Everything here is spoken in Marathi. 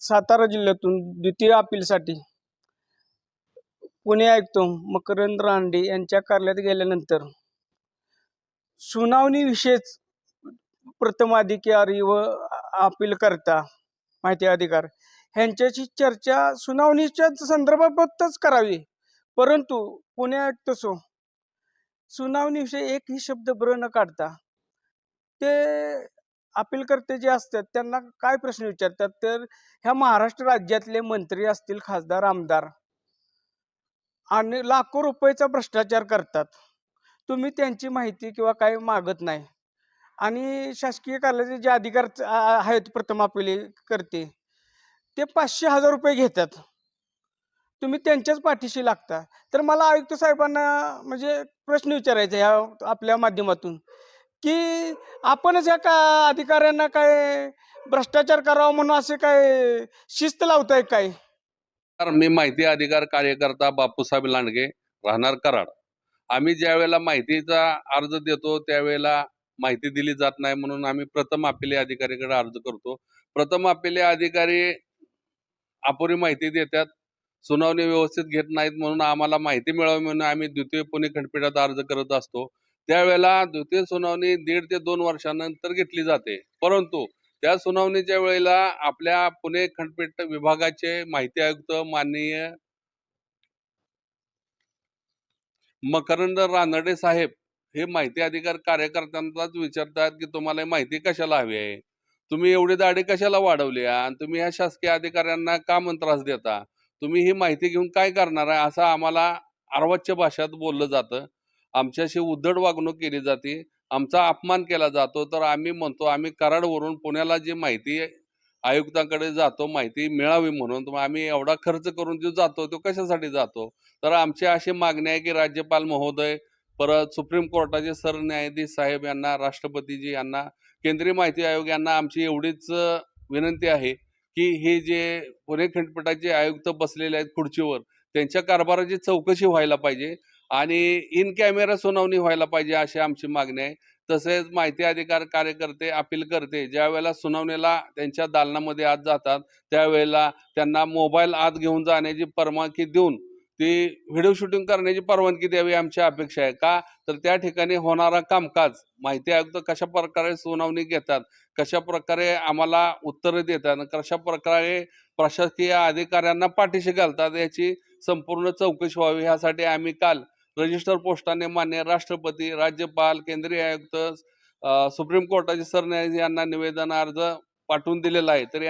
सातारा जिल्ह्यातून द्वितीय अपीलसाठी पुणे आयुक्त मकरंद रांडे यांच्या कार्यालयात गेल्यानंतर सुनावणीविषयीच प्रथम अधिकारी व अपील करता माहिती अधिकार ह्यांच्याशी चर्चा सुनावणीच्या संदर्भातच करावी. परंतु पुणे आयुक्त सो सुनावणीविषयी एकही शब्द ब्र न काढता ते अपीलकर्ते जे असतात त्यांना काय प्रश्न विचारतात? तर ह्या महाराष्ट्र राज्यातले मंत्री असतील खासदार आमदार आणि लाखो रुपयाचा भ्रष्टाचार करतात. तुम्ही त्यांची माहिती किंवा काय मागत नाही. आणि शासकीय कार्यालयाचे जे अधिकार च- आहेत प्रथम आपले करते ते पाचशे हजार रुपये घेतात. तुम्ही त्यांच्याच पाठीशी लागता. तर मला आयुक्त साहेबांना म्हणजे प्रश्न विचारायचा ह्या आपल्या माध्यमातून. की आपणच या का अधिकाऱ्यांना काय भ्रष्टाचार करावा म्हणून असे काय शिस्त लावताय काय? तर मी माहिती अधिकार कार्यकर्ता बापूसाहेब लांडगे राहणार कराड. आम्ही ज्या वेळेला माहितीचा अर्ज देतो त्यावेळेला माहिती दिली जात नाही म्हणून आम्ही प्रथम अपिले अधिकारीकडे अर्ज करतो. प्रथम अपिले अधिकारी अपुरी माहिती देतात सुनावणी व्यवस्थित घेत नाहीत म्हणून आम्हाला माहिती मिळावी म्हणून आम्ही द्वितीय पुणे खंडपीठात अर्ज करत असतो. त्यावेळेला द्वितीय सुनावणी दीड ते दोन वर्षानंतर घेतली जाते. परंतु त्या सुनावणीच्या वेळेला आपल्या पुणे खंडपीठ विभागाचे माहिती आयुक्त माननीय मकरंद रानडे साहेब हे माहिती अधिकार कार्यकर्त्यांनाच विचारतात की तुम्हाला माहिती कशाला हवी आहे? तुम्ही एवढी दाढी कशाला वाढवली आणि तुम्ही ह्या शासकीय अधिकाऱ्यांना का मन त्रास देता? तुम्ही ही माहिती घेऊन काय करणार आहे? असं आम्हाला अर्वाच्य भाषेत बोललं जातं. आमच्याशी उद्धट वागणूक केली जाते. आमचा अपमान केला जातो. तर आम्ही म्हणतो आम्ही कराडवरून पुण्याला जी माहिती आयुक्तांकडे जातो माहिती मिळावी म्हणून आम्ही एवढा खर्च करून जो जातो तो कशासाठी जातो? तर आमची अशी मागणी आहे की राज्यपाल महोदय परत सुप्रीम कोर्टाचे सरन्यायाधीश साहेब यांना राष्ट्रपतीजी यांना केंद्रीय माहिती आयोग यांना आमची एवढीच विनंती आहे की हे जे पुणे खंडपीठाचे आयुक्त बसलेले आहेत खुर्चीवर त्यांच्या कारभाराची चौकशी व्हायला पाहिजे. आणि इन कॅमेरा सुनावणी व्हायला पाहिजे अशी आमची मागणी आहे. तसेच माहिती अधिकार कार्यकर्ते अपील करते ज्या वेळेला सुनावणीला त्यांच्या दालनामध्ये आत जातात त्यावेळेला त्यांना मोबाईल आत घेऊन जाण्याची परवानगी देऊन ती व्हिडिओ शूटिंग करण्याची परवानगी द्यावी आमची अपेक्षा आहे. का? तर त्या ठिकाणी होणारा कामकाज माहिती आयुक्त कशा प्रकारे सुनावणी घेतात कशा प्रकारे आम्हाला उत्तरं देतात आणि कशा प्रकारे प्रशासकीय अधिकाऱ्यांना पाठीशी घालतात याची संपूर्ण चौकशी व्हावी. ह्यासाठी आम्ही काल रजिस्टर पोस्टाने मान्य राष्ट्रपती राज्यपाल केंद्रीय आयुक्त अ, सुप्रीम कोर्टाचे सरन्यायाधीश यांना निवेदन अर्ज पाठवून दिलेला आहे. तरी